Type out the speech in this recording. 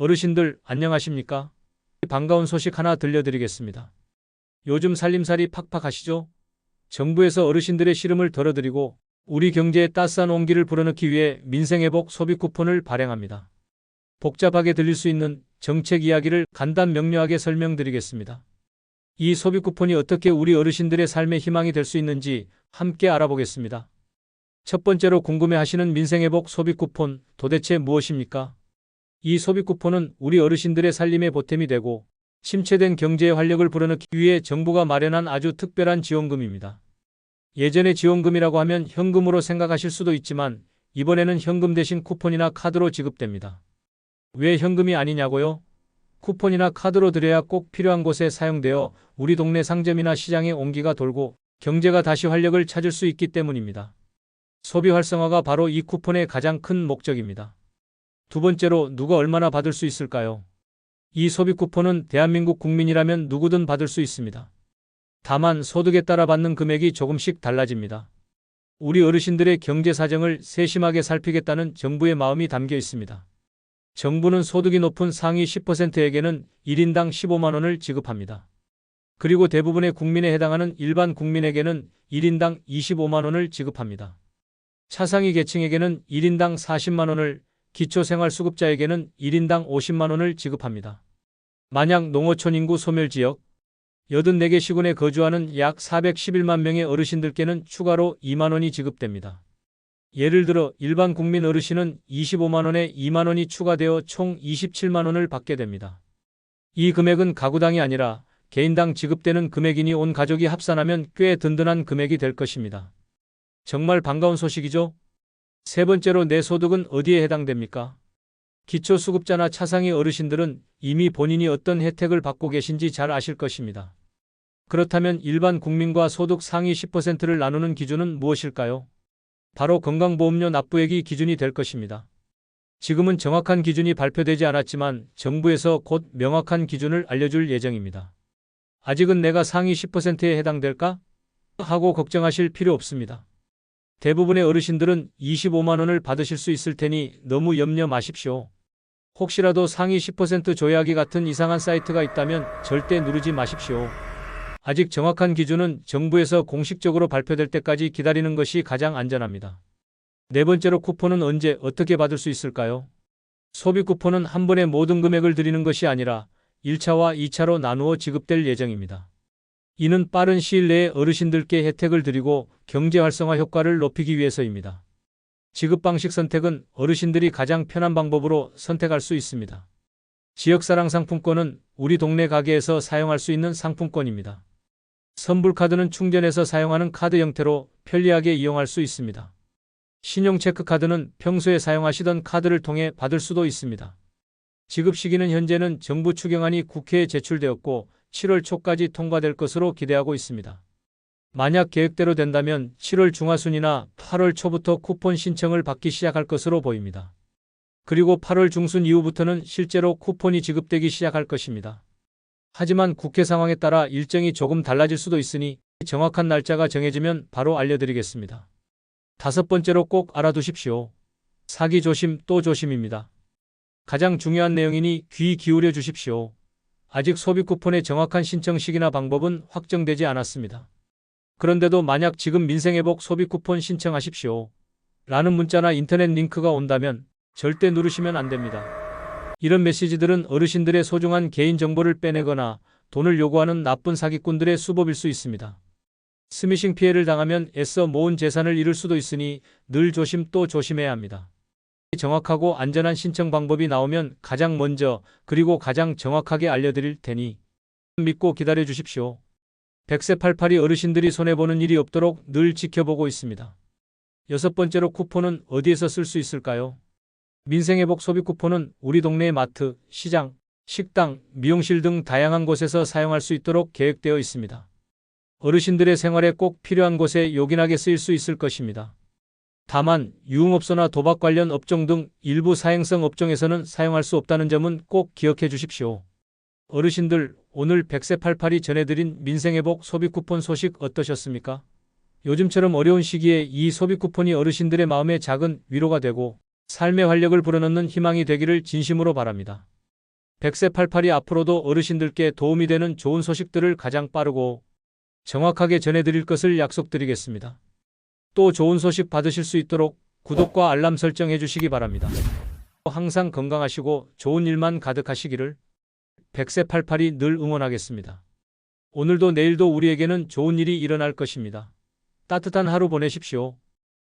어르신들 안녕하십니까? 반가운 소식 하나 들려드리겠습니다. 요즘 살림살이 팍팍하시죠? 정부에서 어르신들의 시름을 덜어드리고 우리 경제에 따스한 온기를 불어넣기 위해 민생회복 소비 쿠폰을 발행합니다. 복잡하게 들릴 수 있는 정책 이야기를 간단 명료하게 설명드리겠습니다. 이 소비 쿠폰이 어떻게 우리 어르신들의 삶의 희망이 될 수 있는지 함께 알아보겠습니다. 첫 번째로 궁금해 하시는 민생회복 소비 쿠폰 도대체 무엇입니까? 이 소비 쿠폰은 우리 어르신들의 살림의 보탬이 되고 침체된 경제의 활력을 불어넣기 위해 정부가 마련한 아주 특별한 지원금입니다. 예전의 지원금이라고 하면 현금으로 생각하실 수도 있지만 이번에는 현금 대신 쿠폰이나 카드로 지급됩니다. 왜 현금이 아니냐고요? 쿠폰이나 카드로 드려야 꼭 필요한 곳에 사용되어 우리 동네 상점이나 시장의 온기가 돌고 경제가 다시 활력을 찾을 수 있기 때문입니다. 소비 활성화가 바로 이 쿠폰의 가장 큰 목적입니다. 두 번째로 누가 얼마나 받을 수 있을까요? 이 소비 쿠폰은 대한민국 국민이라면 누구든 받을 수 있습니다. 다만 소득에 따라 받는 금액이 조금씩 달라집니다. 우리 어르신들의 경제 사정을 세심하게 살피겠다는 정부의 마음이 담겨 있습니다. 정부는 소득이 높은 상위 10%에게는 1인당 15만 원을 지급합니다. 그리고 대부분의 국민에 해당하는 일반 국민에게는 1인당 25만 원을 지급합니다. 차상위 계층에게는 1인당 40만 원을, 기초생활수급자에게는 1인당 50만 원을 지급합니다. 만약 농어촌 인구 소멸지역 84개 시군에 거주하는 약 411만 명의 어르신들께는 추가로 2만 원이 지급됩니다. 예를 들어 일반 국민 어르신은 25만 원에 2만 원이 추가되어 총 27만 원을 받게 됩니다. 이 금액은 가구당이 아니라 개인당 지급되는 금액이니 온 가족이 합산하면 꽤 든든한 금액이 될 것입니다. 정말 반가운 소식이죠? 세 번째로 내 소득은 어디에 해당됩니까? 기초수급자나 차상위 어르신들은 이미 본인이 어떤 혜택을 받고 계신지 잘 아실 것입니다. 그렇다면 일반 국민과 소득 상위 10%를 나누는 기준은 무엇일까요? 바로 건강보험료 납부액이 기준이 될 것입니다. 지금은 정확한 기준이 발표되지 않았지만 정부에서 곧 명확한 기준을 알려줄 예정입니다. 아직은 내가 상위 10%에 해당될까? 하고 걱정하실 필요 없습니다. 대부분의 어르신들은 25만 원을 받으실 수 있을 테니 너무 염려 마십시오. 혹시라도 상위 10% 조회하기 같은 이상한 사이트가 있다면 절대 누르지 마십시오. 아직 정확한 기준은 정부에서 공식적으로 발표될 때까지 기다리는 것이 가장 안전합니다. 네 번째로 쿠폰은 언제 어떻게 받을 수 있을까요? 소비 쿠폰은 한 번에 모든 금액을 드리는 것이 아니라 1차와 2차로 나누어 지급될 예정입니다. 이는 빠른 시일 내에 어르신들께 혜택을 드리고 경제 활성화 효과를 높이기 위해서입니다. 지급 방식 선택은 어르신들이 가장 편한 방법으로 선택할 수 있습니다. 지역사랑 상품권은 우리 동네 가게에서 사용할 수 있는 상품권입니다. 선불카드는 충전해서 사용하는 카드 형태로 편리하게 이용할 수 있습니다. 신용체크카드는 평소에 사용하시던 카드를 통해 받을 수도 있습니다. 지급 시기는 현재는 정부 추경안이 국회에 제출되었고 7월 초까지 통과될 것으로 기대하고 있습니다. 만약 계획대로 된다면 7월 중하순이나 8월 초부터 쿠폰 신청을 받기 시작할 것으로 보입니다. 그리고 8월 중순 이후부터는 실제로 쿠폰이 지급되기 시작할 것입니다. 하지만 국회 상황에 따라 일정이 조금 달라질 수도 있으니 정확한 날짜가 정해지면 바로 알려드리겠습니다. 다섯 번째로 꼭 알아두십시오. 사기 조심 또 조심입니다. 가장 중요한 내용이니 귀 기울여 주십시오. 아직 소비 쿠폰의 정확한 신청 시기나 방법은 확정되지 않았습니다. 그런데도 만약 지금 민생회복 소비 쿠폰 신청하십시오. 라는 문자나 인터넷 링크가 온다면 절대 누르시면 안 됩니다. 이런 메시지들은 어르신들의 소중한 개인정보를 빼내거나 돈을 요구하는 나쁜 사기꾼들의 수법일 수 있습니다. 스미싱 피해를 당하면 애써 모은 재산을 잃을 수도 있으니 늘 조심 또 조심해야 합니다. 정확하고 안전한 신청 방법이 나오면 가장 먼저 그리고 가장 정확하게 알려드릴 테니 믿고 기다려 주십시오. 100세 88이 어르신들이 손해보는 일이 없도록 늘 지켜보고 있습니다. 여섯 번째로 쿠폰은 어디에서 쓸 수 있을까요? 민생회복 소비 쿠폰은 우리 동네의 마트, 시장, 식당, 미용실 등 다양한 곳에서 사용할 수 있도록 계획되어 있습니다. 어르신들의 생활에 꼭 필요한 곳에 요긴하게 쓰일 수 있을 것입니다. 다만 유흥업소나 도박 관련 업종 등 일부 사행성 업종에서는 사용할 수 없다는 점은 꼭 기억해 주십시오. 어르신들 오늘 100세 88이 전해드린 민생회복 소비 쿠폰 소식 어떠셨습니까? 요즘처럼 어려운 시기에 이 소비 쿠폰이 어르신들의 마음에 작은 위로가 되고 삶의 활력을 불어넣는 희망이 되기를 진심으로 바랍니다. 백세88이 앞으로도 어르신들께 도움이 되는 좋은 소식들을 가장 빠르고 정확하게 전해드릴 것을 약속드리겠습니다. 또 좋은 소식 받으실 수 있도록 구독과 알람 설정해 주시기 바랍니다. 항상 건강하시고 좋은 일만 가득하시기를 백세88이 늘 응원하겠습니다. 오늘도 내일도 우리에게는 좋은 일이 일어날 것입니다. 따뜻한 하루 보내십시오.